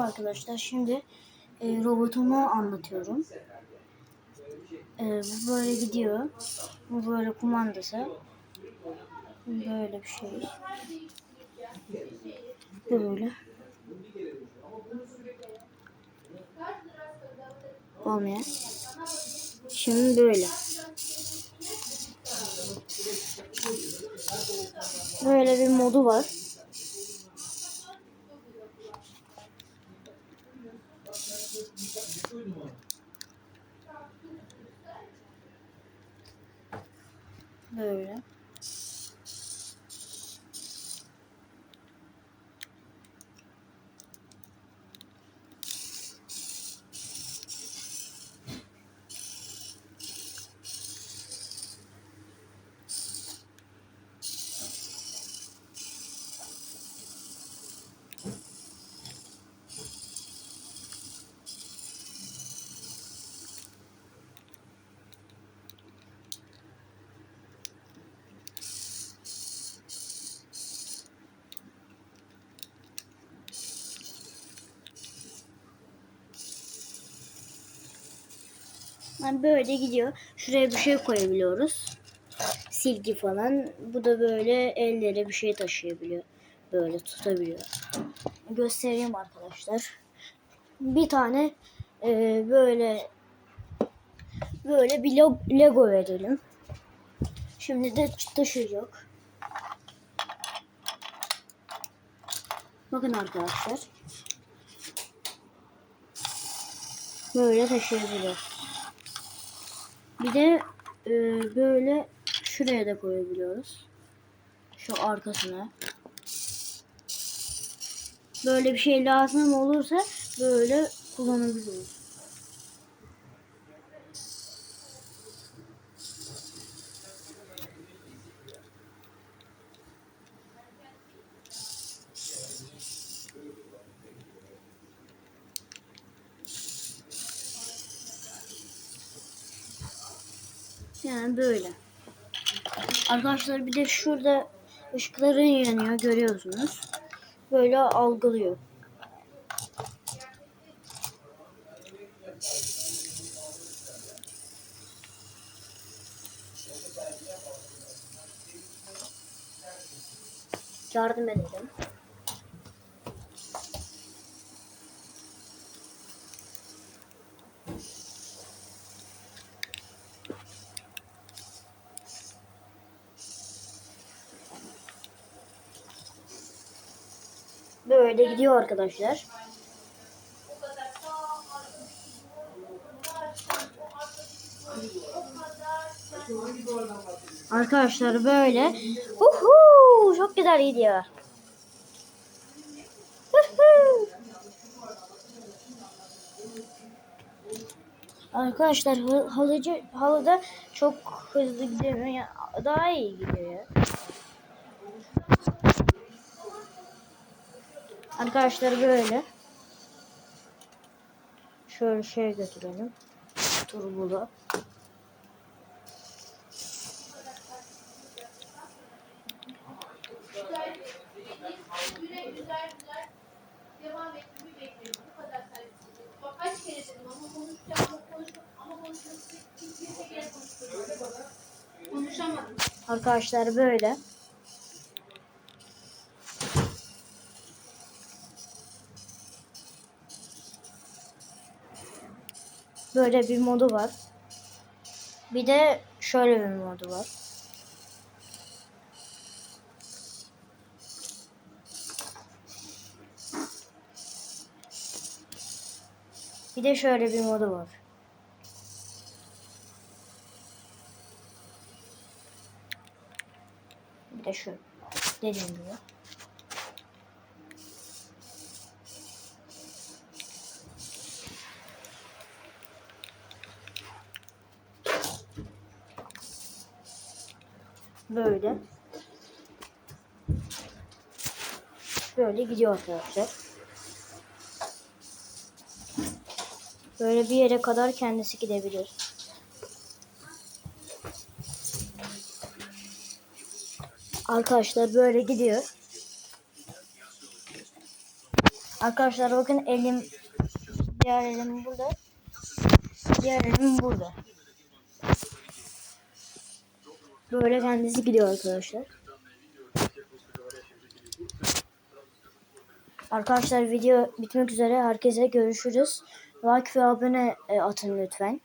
Arkadaşlar şimdi e, robotumu anlatıyorum. E, bu böyle gidiyor. Bu böyle kumandası. Böyle bir şey. Böyle. Olmayan. Şimdi böyle. Böyle bir modu var. Böyle. Yani böyle gidiyor. Şuraya bir şey koyabiliyoruz. Silgi falan. Bu da böyle ellere bir şey taşıyabiliyor. Böyle tutabiliyor. Göstereyim arkadaşlar. Bir tane e, böyle böyle bir Lego verelim. Şimdi de taşıyacak. Bakın arkadaşlar. Böyle taşıyabiliyor. Bir de e, böyle şuraya da koyabiliyoruz. Şu arkasına. Böyle bir şey lazım olursa böyle kullanabiliyoruz. Yani böyle. Arkadaşlar bir de şurada ışıkları yanıyor görüyorsunuz. Böyle algılıyor. Yardım edelim. Böyle gidiyor arkadaşlar. Arkadaşlar böyle. Uhu, çok güzel gidiyor. Uhu. Arkadaşlar halıcı halıda çok hızlı gidemiyor. Ya, daha iyi gidiyor ya. Arkadaşlar böyle. Şöyle şey götürelim. Turbulu. Güle güzel Böyle bir modu var. Bir de şöyle bir modu var. Bir de şöyle bir modu var. Bir de şu. Dediğim gibi. Böyle. Böyle gidiyor arkadaşlar. Böyle bir yere kadar kendisi gidebilir. Arkadaşlar böyle gidiyor. Arkadaşlar bakın elim diğer elim burada. Diğer elim burada. Böyle kendisi gidiyor arkadaşlar. Arkadaşlar video bitmek üzere. Herkese görüşürüz. Like ve abone e, atın lütfen.